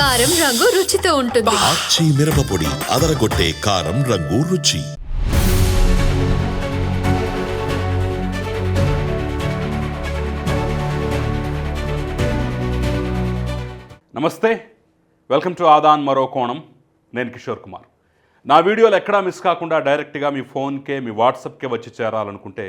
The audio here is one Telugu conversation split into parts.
కారం రంగు రుచితో ఉంటుంది. ఆచి మిరపపొడి అదరగొట్టే కారం రంగు రుచి. నమస్తే. వెల్కమ్ టు ఆదాన్ మరో కోణం నేను కిషోర్ కుమార్. నా వీడియోలు ఎక్కడా మిస్ కాకుండా డైరెక్ట్గా మీ ఫోన్కే మీ వాట్సాప్కే వచ్చి చేరాలనుకుంటే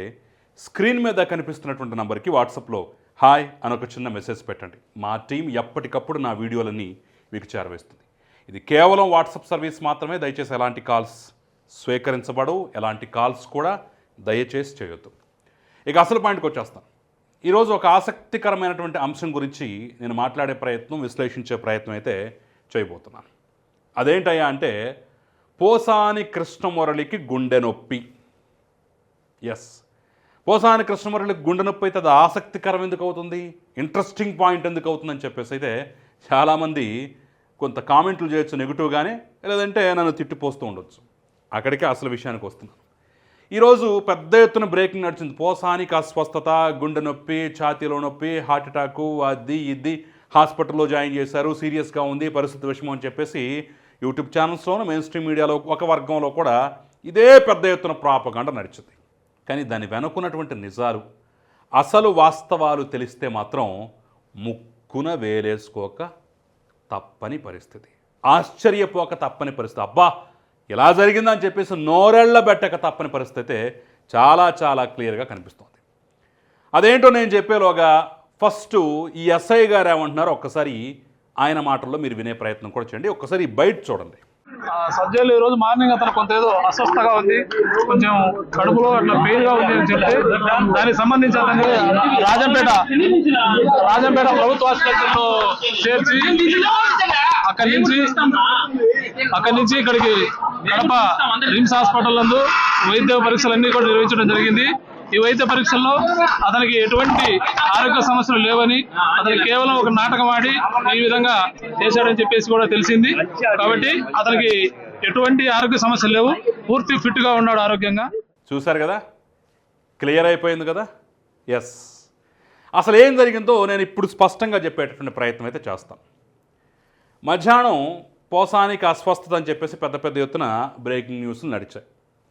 స్క్రీన్ మీద కనిపిస్తున్నటువంటి నంబర్కి వాట్సాప్లో హాయ్ అని ఒక చిన్న మెసేజ్ పెట్టండి. మా టీం ఎప్పటికప్పుడు నా వీడియోలన్నీ మీకు చేరవేస్తుంది. ఇది కేవలం వాట్సాప్ సర్వీస్ మాత్రమే దయచేసి ఎలాంటి కాల్స్ స్వీకరించబడవు ఎలాంటి కాల్స్ కూడా దయచేసి చేయొద్దు. ఇక అసలు పాయింట్కి వచ్చేస్తాను ఈరోజు ఒక ఆసక్తికరమైనటువంటి అంశం గురించి నేను మాట్లాడే ప్రయత్నం విశ్లేషించే ప్రయత్నం అయితే చేయబోతున్నాను. అదేంటయ్యా అంటే పోసాని కృష్ణమురళికి గుండె నొప్పి. ఎస్ పోసాని కృష్ణమురళికి గుండె నొప్పి అయితే అది ఆసక్తికరం ఎందుకు అవుతుంది? ఇంట్రెస్టింగ్ పాయింట్ ఎందుకు అవుతుందని చెప్పేసి అయితే చాలామంది కొంత కామెంట్లు చేయొచ్చు నెగిటివ్గానే లేదంటే నన్ను తిట్టిపోస్తూ ఉండొచ్చు. అక్కడికే అసలు విషయానికి వస్తున్నాను. ఈరోజు పెద్ద ఎత్తున బ్రేకింగ్ నడిచింది. పోసానికి అస్వస్థత గుండె నొప్పి ఛాతీలో నొప్పి హార్ట్ అటాకు అది ఇది. హాస్పిటల్లో జాయిన్ చేశారు సీరియస్గా ఉంది పరిస్థితి విషమం అని చెప్పేసి యూట్యూబ్ ఛానల్స్లోను మెయిన్ స్ట్రీమ్ మీడియాలో ఒక వర్గంలో కూడా ఇదే పెద్ద ఎత్తున ప్రాపగండ నడిచింది. కానీ దాని వెనుకున్నటువంటి నిజాలు అసలు వాస్తవాలు తెలిస్తే మాత్రం ముక్కు ముక్కున వేలేసుకోక తప్పని పరిస్థితి. ఆశ్చర్యపోక తప్పని పరిస్థితి. అబ్బా ఇలా జరిగిందని చెప్పేసి నోరెళ్ళ పెట్టక తప్పని పరిస్థితి చాలా చాలా క్లియర్గా కనిపిస్తుంది. అదేంటో నేను చెప్పేలోగా ఫస్ట్ ఈ ఎస్ఐ గారు ఏమంటున్నారో ఒక్కసారి ఆయన మాటల్లో మీరు వినే ప్రయత్నం కూడా చేయండి. ఒక్కసారి బయట చూడండి. సజ్జలు ఈ రోజు మార్నింగ్ అతను కొంత ఏదో అస్వస్థగా ఉంది. కొంచెం కడుపులో అట్లా పెయిన్గా ఉంది అని చెప్తే దానికి సంబంధించి అతన్ని రాజంపేట రాజంపేట ప్రభుత్వ ఆసుపత్రిలో చేర్చి అక్కడి నుంచి అక్కడి నుంచి ఇక్కడికి కడప రిమ్స్ హాస్పిటల్ నందు వైద్య పరీక్షలన్నీ కూడా నిర్వహించడం జరిగింది. ఈ వైద్య పరీక్షల్లో అతనికి ఎటువంటి ఆరోగ్య సమస్యలు లేవని అతనికి కేవలం ఒక నాటకం ఆడి ఈ విధంగా చేశాడని చెప్పేసి కూడా తెలిసింది. కాబట్టి అతనికి ఎటువంటి ఆరోగ్య సమస్యలు లేవు. పూర్తి ఫిట్గా ఉన్నాడు ఆరోగ్యంగా. చూశారు కదా? క్లియర్ అయిపోయింది కదా? ఎస్ అసలు ఏం జరిగిందో నేను ఇప్పుడు స్పష్టంగా చెప్పేటటువంటి ప్రయత్నం అయితే చేస్తాను. మధ్యాహ్నం పోసానికి అస్వస్థత అని చెప్పేసి పెద్ద పెద్ద ఎత్తున బ్రేకింగ్ న్యూస్లు నడిచాయి.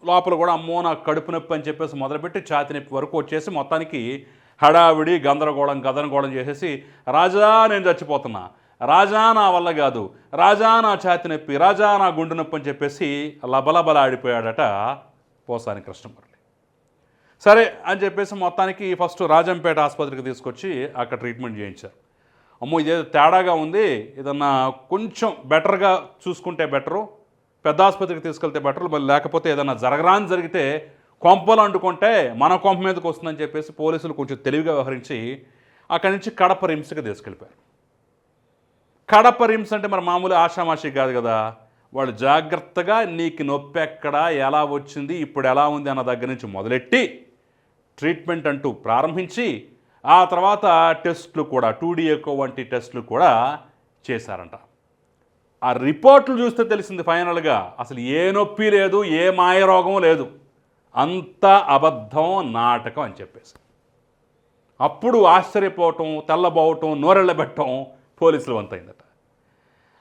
లోపల కూడా అమ్మో నాకు కడుపు నొప్పి అని చెప్పేసి మొదలుపెట్టి ఛాతి నొప్పి వరకు వచ్చేసి మొత్తానికి హడావిడి గందరగోళం గదరగోళం చేసేసి రాజా నేను చచ్చిపోతున్నా. రాజా నా వల్ల కాదు. రాజా నా ఛాతి నొప్పి. రాజా నా గుండె నొప్పి అని చెప్పేసి లబలబల ఆడిపోయాడట పోసాని కృష్ణమురళి. సరే అని చెప్పేసి మొత్తానికి ఫస్ట్ రాజంపేట ఆసుపత్రికి తీసుకొచ్చి అక్కడ ట్రీట్మెంట్ చేయించారు. అమ్మో ఇదేదో తేడాగా ఉంది. ఏదన్నా కొంచెం బెటర్గా చూసుకుంటే బెటరు. పెద్ద ఆసుపత్రికి తీసుకెళ్తే బెటర్ మళ్ళీ లేకపోతే ఏదైనా జరగరాని జరిగితే కొంపలు అంటుకుంటే మన కొంప మీదకి వస్తుందని చెప్పేసి పోలీసులు కొంచెం తెలివిగా వ్యవహరించి అక్కడి నుంచి కడప రిమ్స్కి తీసుకెళ్ళిపోయారు. కడప రిమ్స్ అంటే మరి మామూలు ఆషామాషి కాదు కదా. వాళ్ళు జాగ్రత్తగా నీకు నొప్పి ఎక్కడ ఎలా వచ్చింది ఇప్పుడు ఎలా ఉంది అన్న దగ్గర నుంచి మొదలెట్టి ట్రీట్మెంట్ అంటూ ప్రారంభించి ఆ తర్వాత టెస్టులు కూడా టూడీఎకో వంటి టెస్టులు కూడా చేశారంట. ఆ రిపోర్ట్లు చూస్తే తెలిసింది ఫైనల్గా. అసలు ఏ నొప్పి లేదు ఏ మాయ రోగం లేదు. అంత అబద్ధం నాటకం అని చెప్పేసి. అప్పుడు ఆశ్చర్యపోవటం తెల్లబోవటం నోరెళ్ళబెట్టడం పోలీసులు వంతైందట.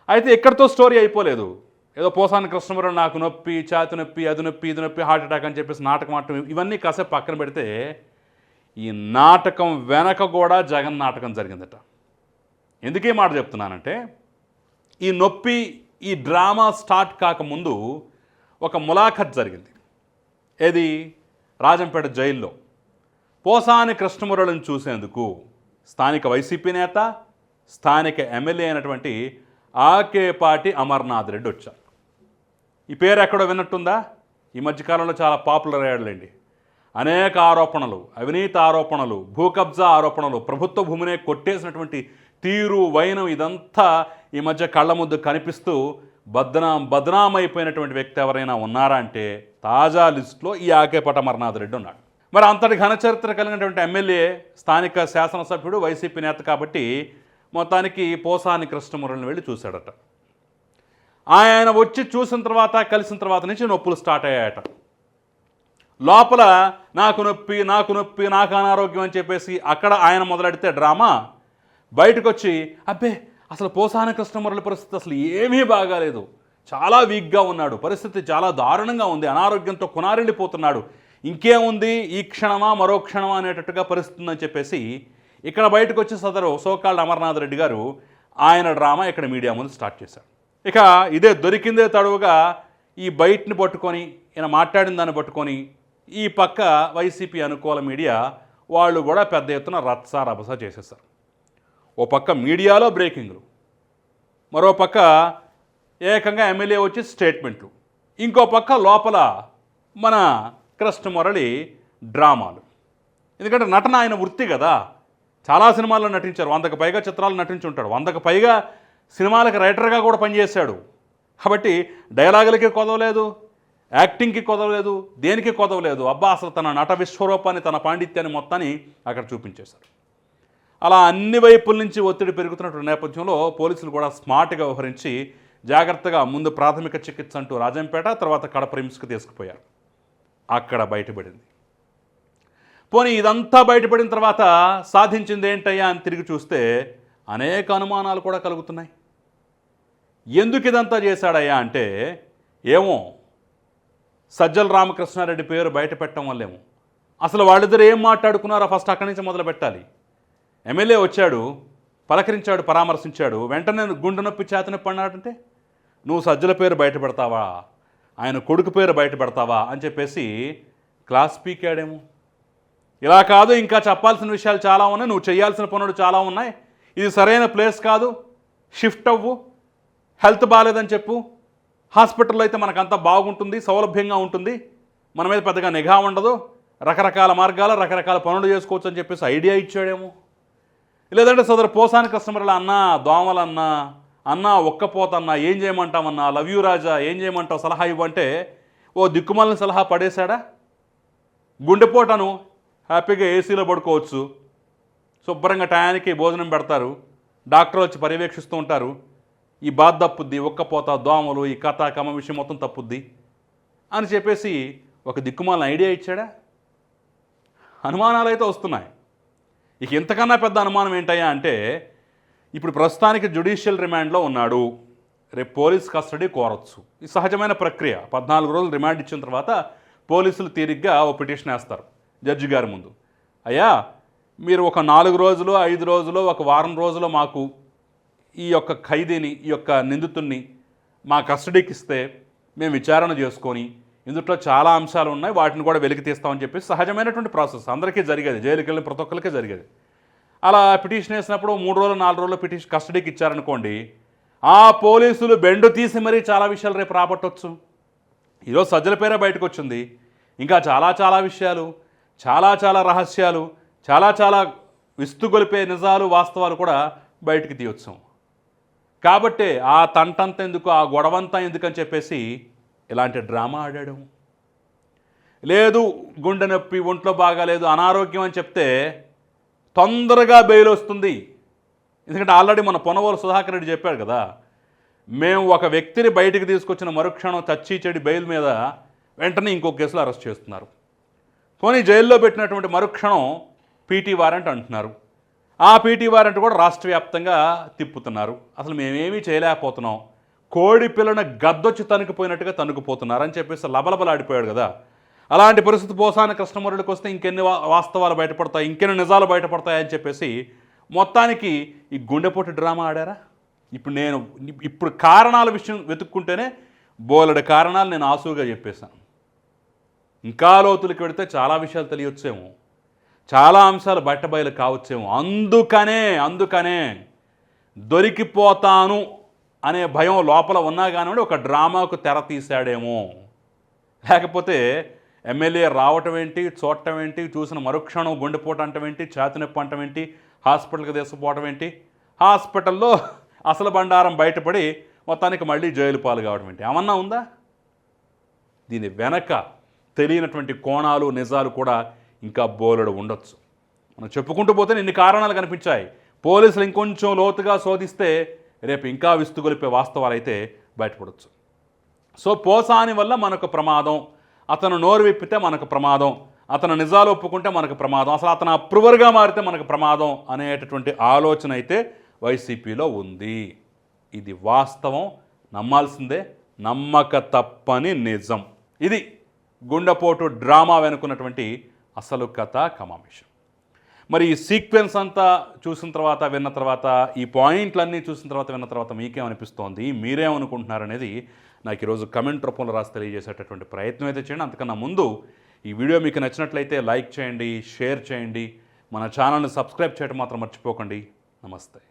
అయితే ఇక్కడితో స్టోరీ అయిపోలేదు. ఏదో పోసాని కృష్ణమురళి నాకు నొప్పి ఛాతి నొప్పి అది నొప్పి ఇది నొప్పి హార్ట్ అటాక్ అని చెప్పేసి నాటకం ఆడటం ఇవన్నీ కాసేపు పక్కన పెడితే ఈ నాటకం వెనక కూడా జగన్ నాటకం జరిగిందట. ఎందుకే మాట చెప్తున్నానంటే ఈ నొప్పి ఈ డ్రామా స్టార్ట్ కాకముందు ఒక ములాఖత్ జరిగింది. ఏది? రాజంపేట జైల్లో. పోసాని కృష్ణమురళిని చూసేందుకు స్థానిక వైసీపీ నేత స్థానిక ఎమ్మెల్యే అయినటువంటి ఆకేపాటి అమర్నాథ్ రెడ్డి వచ్చారు. ఈ పేరు ఎక్కడో విన్నట్టుందా? ఈ మధ్యకాలంలో చాలా పాపులర్ అయ్యాడులేండి. అనేక ఆరోపణలు అవినీతి ఆరోపణలు భూ కబ్జా ఆరోపణలు ప్రభుత్వ భూమినే కొట్టేసినటువంటి తీరు వైనం ఇదంతా ఈ మధ్య కళ్ళ ముద్దు కనిపిస్తూ బద్నాం బద్నామైపోయినటువంటి వ్యక్తి ఎవరైనా ఉన్నారా అంటే తాజా లిస్టులో ఈ ఆకేపట అమర్నాథ్ రెడ్డి ఉన్నాడు. మరి అంతటి ఘనచరిత్ర కలిగినటువంటి ఎమ్మెల్యే స్థానిక శాసనసభ్యుడు వైసీపీ నేత కాబట్టి మొత్తానికి పోసాని కృష్ణమురళిని వెళ్ళి చూశాడట. ఆయన వచ్చి చూసిన తర్వాత కలిసిన తర్వాత నుంచి నొప్పులు స్టార్ట్ అయ్యాయట. లోపల నాకు నొప్పి నాకు నొప్పి నాకు అనారోగ్యం అని చెప్పేసి అక్కడ ఆయన మొదలెడితే డ్రామా? బయటకు వచ్చి అబ్బే అసలు పోసాన కృష్ణమురళి పరిస్థితి అసలు ఏమీ బాగాలేదు. చాలా వీక్గా ఉన్నాడు. పరిస్థితి చాలా దారుణంగా ఉంది. అనారోగ్యంతో కొనారెళ్ళిపోతున్నాడు ఇంకేముంది? ఈ క్షణమా మరో క్షణమా అనేటట్టుగా పరిస్థితి ఉందని చెప్పేసి ఇక్కడ బయటకు వచ్చి సదరు సోకాళ్ళ అమర్నాథ్ రెడ్డి గారు ఆయన డ్రామా ఇక్కడ మీడియా ముందు స్టార్ట్ చేశారు. ఇక ఇదే దొరికిందే తడవుగా ఈ బయటని పట్టుకొని ఈయన మాట్లాడిన దాన్ని పట్టుకొని ఈ పక్క వైసీపీ అనుకూల మీడియా వాళ్ళు కూడా పెద్ద ఎత్తున రత్సా రభస చేసేసారు ఓ పక్క మీడియాలో బ్రేకింగ్లు మరో పక్క ఏకంగా ఎమ్మెల్యే వచ్చి స్టేట్మెంట్లు ఇంకో పక్క లోపల మన కృష్ణమురళి డ్రామాలు. ఎందుకంటే నటన ఆయన వృత్తి కదా. చాలా సినిమాల్లో నటించారు. వందకు పైగా చిత్రాలు నటించి ఉంటాడు వందకు పైగా సినిమాలకు రైటర్గా కూడా పనిచేశాడు. కాబట్టి డైలాగులకి కొదవలేదు యాక్టింగ్కి కొదవలేదు దేనికి కొదవలేదు. అబ్బా అసలు తన నట విశ్వరూపాన్ని తన పాండిత్యాన్ని మొత్తాన్ని అక్కడ చూపించేశారు. అలా అన్ని వైపుల నుంచి ఒత్తిడి పెరుగుతున్నటువంటి నేపథ్యంలో పోలీసులు కూడా స్మార్ట్గా వ్యవహరించి జాగ్రత్తగా ముందు ప్రాథమిక చికిత్స అంటూ రాజంపేట తర్వాత కడప రిమ్స్కి తీసుకుపోయారు. అక్కడ బయటపడింది. పోనీ ఇదంతా బయటపడిన తర్వాత సాధించింది ఏంటయ్యా అని తిరిగి చూస్తే అనేక అనుమానాలు కూడా కలుగుతున్నాయి. ఎందుకు ఇదంతా చేశాడయ్యా అంటే ఏమో సజ్జల రామకృష్ణారెడ్డి పేరు బయట పెట్టడం వల్లేమో. అసలు వాళ్ళిద్దరు ఏం మాట్లాడుకున్నారో ఫస్ట్ అక్కడి నుంచి మొదలు పెట్టాలి ఎమ్మెల్యే వచ్చాడు పలకరించాడు పరామర్శించాడు వెంటనే గుండె నొప్పి చేతనొప్పి పడినాడంటే? నువ్వు సజ్జల పేరు బయట పెడతావా ఆయన కొడుకు పేరు బయట పెడతావా అని చెప్పేసి క్లాస్ పీకాడేమో. ఇలా కాదు ఇంకా చెప్పాల్సిన విషయాలు చాలా ఉన్నాయి నువ్వు చేయాల్సిన పనులు చాలా ఉన్నాయి. ఇది సరైన ప్లేస్ కాదు షిఫ్ట్ అవ్వు హెల్త్ బాగాలేదని చెప్పు. హాస్పిటల్లో అయితే మనకంతా బాగుంటుంది సౌలభ్యంగా ఉంటుంది. మన మీద పెద్దగా నిఘా ఉండదు. రకరకాల మార్గాల రకరకాల పనులు చేసుకోవచ్చు అని చెప్పేసి ఐడియా ఇచ్చాడేమో. లేదంటే సోదరు పోసాని కస్టమర్లు అన్నా దోమలన్నా అన్నా ఒక్కపోతన్నా ఏం చేయమంటామన్నా లవ్ యూ రాజా ఏం చేయమంటావు సలహా ఇవ్వంటే ఓ దిక్కుమాలని సలహా పడేశాడా? గుండెపోటను హ్యాపీగా ఏసీలో పడుకోవచ్చు. శుభ్రంగా టయానికి భోజనం పెడతారు. డాక్టర్ వచ్చి పర్యవేక్షిస్తూ ఉంటారు. ఈ బాధ తప్పుద్ది ఒక్కపోత దోమలు ఈ కథ కమ విషయం మొత్తం తప్పుద్ది అని చెప్పేసి ఒక దిక్కుమాలని ఐడియా ఇచ్చాడా? అనుమానాలు అయితే వస్తున్నాయి. ఇక ఇంతకన్నా పెద్ద అనుమానం ఏంటయ్యా అంటే ఇప్పుడు ప్రస్తుతానికి జ్యుడిషియల్ రిమాండ్లో ఉన్నాడు. రేపు పోలీస్ కస్టడీ కోరొచ్చు. ఇది సహజమైన ప్రక్రియ. పద్నాలుగు రోజులు రిమాండ్ ఇచ్చిన తర్వాత పోలీసులు తీరిగ్గా ఓ పిటిషన్ వేస్తారు జడ్జి గారి ముందు. అయ్యా మీరు ఒక నాలుగు రోజులు ఐదు రోజులు ఒక వారం రోజులు మాకు ఈ యొక్క ఖైదీని ఈ యొక్క నిందితుడిని మా కస్టడీకి ఇస్తే మేము విచారణ చేసుకొని ఇందులో చాలా అంశాలు ఉన్నాయి. వాటిని కూడా వెలికి తీస్తామని చెప్పి సహజమైనటువంటి ప్రాసెస్. అందరికీ జరిగేది. జైలుకి వెళ్ళిన ప్రతి ఒక్కరికి జరిగేది. అలా పిటిషన్ వేసినప్పుడు మూడు రోజులు నాలుగు రోజులు పిటిషన్ కస్టడీకి ఇచ్చారనుకోండి ఆ పోలీసులు బెండు తీసి మరీ చాలా విషయాలు రేపు రాబట్టవచ్చు ఈరోజు సజ్జల పేరే బయటకు వచ్చింది ఇంకా చాలా చాలా విషయాలు చాలా చాలా రహస్యాలు చాలా చాలా విస్తుగొలిపే నిజాలు వాస్తవాలు కూడా బయటికి తీయొచ్చు. కాబట్టే ఆ తంటంత ఎందుకు ఆ గొడవంతా ఎందుకని చెప్పేసి ఇలాంటి డ్రామా ఆడాడు? లేదు గుండె నొప్పి ఒంట్లో బాగాలేదు అనారోగ్యం అని చెప్తే తొందరగా బెయిల్ వస్తుంది. ఎందుకంటే ఆల్రెడీ మన పొనవోలు సుధాకర్ రెడ్డి చెప్పాడు కదా మేము ఒక వ్యక్తిని బయటికి తీసుకొచ్చిన మరుక్షణం చచ్చి చెడి బెయిల్ మీద వెంటనే ఇంకో కేసులో అరెస్ట్ చేస్తున్నారు. పోనీ జైల్లో పెట్టినటువంటి మరుక్షణం పీటీ వారెంట్ అంటున్నారు. ఆ పీటీ వారెంట్ కూడా రాష్ట్ర వ్యాప్తంగా తిప్పుతున్నారు. అసలు మేమేమీ చేయలేకపోతున్నాం. కోడి పిల్లను గద్దొచ్చి తనుకుపోయినట్టుగా తనుకుపోతున్నారని చెప్పేసి లబలబలాడిపోయాడు కదా. అలాంటి పరిస్థితి పోసాన కృష్ణమురళికి వస్తే ఇంకెన్ని వాస్తవాలు బయటపడతాయి ఇంకెన్ని నిజాలు బయటపడతాయి అని చెప్పేసి మొత్తానికి ఈ గుండెపోటు డ్రామా ఆడారా? ఇప్పుడు నేను ఇప్పుడు కారణాల విషయం వెతుక్కుంటేనే బోలెడు కారణాలు నేను ఆసుగా చెప్పేశాను. ఇంకా లోతులకి వెడితే చాలా విషయాలు తెలియొచ్చేమో. చాలా అంశాలు బయటబయలు కావచ్చేమో. అందుకనే అందుకనే దొరికిపోతాను అనే భయం లోపల ఉన్నా కానివ్వండి ఒక డ్రామాకు తెర తీశాడేమో. లేకపోతే ఎమ్మెల్యే రావటం ఏంటి చూడటం ఏంటి చూసిన మరుక్షణం గుండెపోట అంటం ఏంటి ఛాతి నొప్పి అంటం ఏంటి హాస్పిటల్కి తీసుకుపోవటం ఏంటి హాస్పిటల్లో అసలు బండారం బయటపడి మొత్తానికి మళ్ళీ జైలు పాలు కావడం ఏంటి? ఏమన్నా ఉందా? దీని వెనక తెలియనటువంటి కోణాలు నిజాలు కూడా ఇంకా బోలెడు ఉండొచ్చు. మనం చెప్పుకుంటూ పోతే ఇన్ని కారణాలు కనిపించాయి. పోలీసులు ఇంకొంచెం లోతుగా శోధిస్తే రేపు ఇంకా విస్తుగొలిపే వాస్తవాలు అయితే బయటపడవచ్చు సో పోసాని వల్ల మనకు ప్రమాదం అతను నోరు విప్పితే మనకు ప్రమాదం అతను నిజాలు ఒప్పుకుంటే మనకు ప్రమాదం అసలు అతను అప్రూవర్గా మారితే మనకు ప్రమాదం అనేటటువంటి ఆలోచన అయితే వైసీపీలో ఉంది. ఇది వాస్తవం నమ్మాల్సిందే నమ్మక తప్పని నిజం. ఇది గుండెపోటు డ్రామా వెనుకున్నటువంటి అసలు కథ కమామిషం మరి ఈ సీక్వెన్స్ అంతా చూసిన తర్వాత విన్న తర్వాత ఈ పాయింట్లన్నీ చూసిన తర్వాత విన్న తర్వాత మీకేమనిపిస్తోంది? మీరేమనుకుంటున్నారనేది నాకు ఈరోజు కమెంట్ రూపంలో రాసి తెలియజేసేటటువంటి ప్రయత్నం అయితే చేయండి. అంతకన్నా ముందు ఈ వీడియో మీకు నచ్చినట్లయితే లైక్ చేయండి షేర్ చేయండి. మన ఛానల్ని సబ్స్క్రైబ్ చేయడం మాత్రం మర్చిపోకండి. నమస్తే.